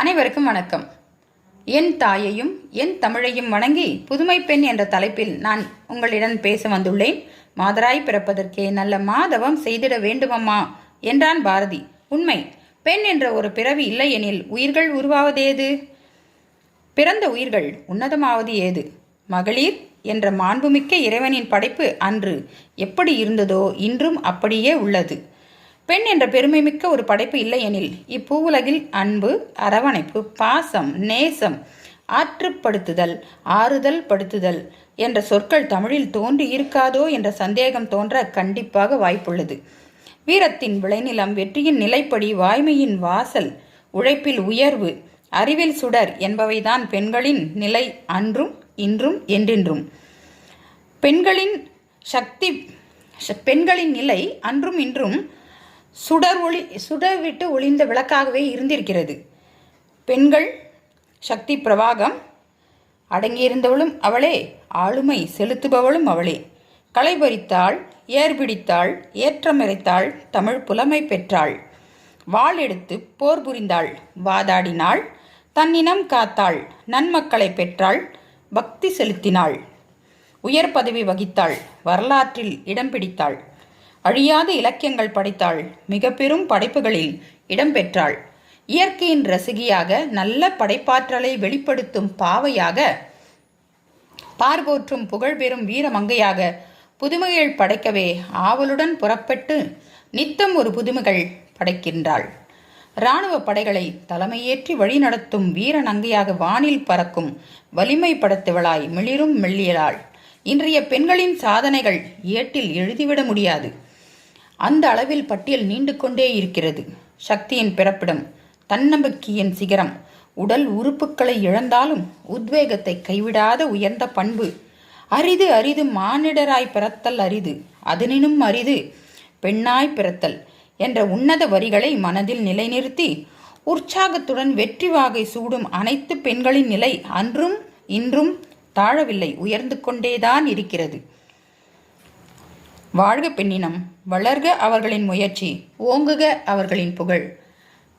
அனைவருக்கும் வணக்கம். என் தாயையும் என் தமிழையும் வணங்கி புதுமை பெண் என்ற தலைப்பில் நான் உங்களிடம் பேச வந்துள்ளேன். மாதராய் பிறப்பதற்கே நல்ல மாதவம் செய்திட வேண்டுமம்மா என்றான் பாரதி. உண்மை. பெண் என்ற ஒரு பிறவி இல்லை எனில் உயிர்கள் உருவாவதேது? பிறந்த உயிர்கள் உன்னதமாவது ஏது? மகளிர் என்ற மாண்புமிக்க இறைவனின் படைப்பு அன்று எப்படி இருந்ததோ இன்றும் அப்படியே உள்ளது. பெண் என்ற பெருமைமிக்க ஒரு படைப்பு இல்லையெனில் இப்பூவுலகில் அன்பு அரவணைப்பு பாசம் நேசம் ஆற்றுப்படுத்துதல் ஆறுதல் படுத்துதல் என்ற சொற்கள் தமிழில் தோன்றி இருக்காதோ என்ற சந்தேகம் தோன்ற கண்டிப்பாக வாய்ப்புள்ளது. வீரத்தின் விளைநிலம் வெற்றியின் நிலைப்படி வாய்மையின் வாசல் உழைப்பில் உயர்வு அறிவில் சுடர் என்பவைதான் பெண்களின் நிலை அன்றும் இன்றும் என்றென்றும். பெண்களின் சக்தி பெண்களின் நிலை அன்றும் இன்றும் சுடர் ஒளி சுடர் விட்டு ஒளிந்த விளக்காகவே இருந்திருக்கிறது. பெண்கள் சக்தி பிரவாகம் அடங்கியிருந்தவளும் அவளே ஆளுமை செலுத்துபவளும் அவளே. களைபறித்தாள் ஏர்பிடித்தாள் ஏற்றமிரைத்தாள் தமிழ் புலமை பெற்றாள். வாள் எடுத்து போர் புரிந்தாள் வாதாடினாள் தன்னினம் காத்தாள் நன்மக்களை பெற்றாள் பக்தி செலுத்தினாள். உயர் பதவி வகித்தாள் வரலாற்றில் இடம் பிடித்தாள். அழியாத இலக்கியங்கள் படைத்தாள். மிக பெரும் படைப்புகளில் இடம்பெற்றாள் இயற்கையின் ரசிகையாக நல்ல படைப்பாற்றலை வெளிப்படுத்தும் பாவையாக பார்போற்றும் புகழ்பெறும் வீரமங்கையாக புதுமைகள் படைக்கவே ஆவலுடன் புறப்பட்டு நித்தம் ஒரு புதுமைகள் படைக்கின்றாள். இராணுவ படைகளை தலைமையேற்றி வழிநடத்தும் வீரநங்கையாக வானில் பறக்கும் வலிமை படைத்தவளாய் மிளிரும் மெல்லியலாள். இன்றைய பெண்களின் சாதனைகள் ஏட்டில் எழுதிவிட முடியாது. அந்த அளவில் பட்டியல் நீண்டு கொண்டே இருக்கிறது. சக்தியின் பிறப்பிடம் தன்னம்பிக்கையின் சிகரம் உடல் உறுப்புக்களை இழந்தாலும் உத்வேகத்தை கைவிடாத உயர்ந்த பண்பு. அரிது அரிது மானிடராய் பிறத்தல் அரிது அதனினும் அரிது பெண்ணாய் பிறத்தல் என்ற உன்னத வரிகளை மனதில் நிலைநிறுத்தி உற்சாகத்துடன் வெற்றி வாகை சூடும் அனைத்து பெண்களின் நிலை அன்றும் இன்றும் தாழவில்லை உயர்ந்து கொண்டேதான் இருக்கிறது. வாழ்க பெண்ணினம் வளர்க அவர்களின் முயற்சி ஓங்குக அவர்களின் புகழ்.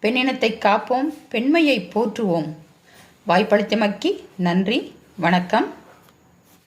பெண்ணினத்தை காப்போம் பெண்மையை போற்றுவோம். வாய்ப்பளித்தமக்கி நன்றி வணக்கம்.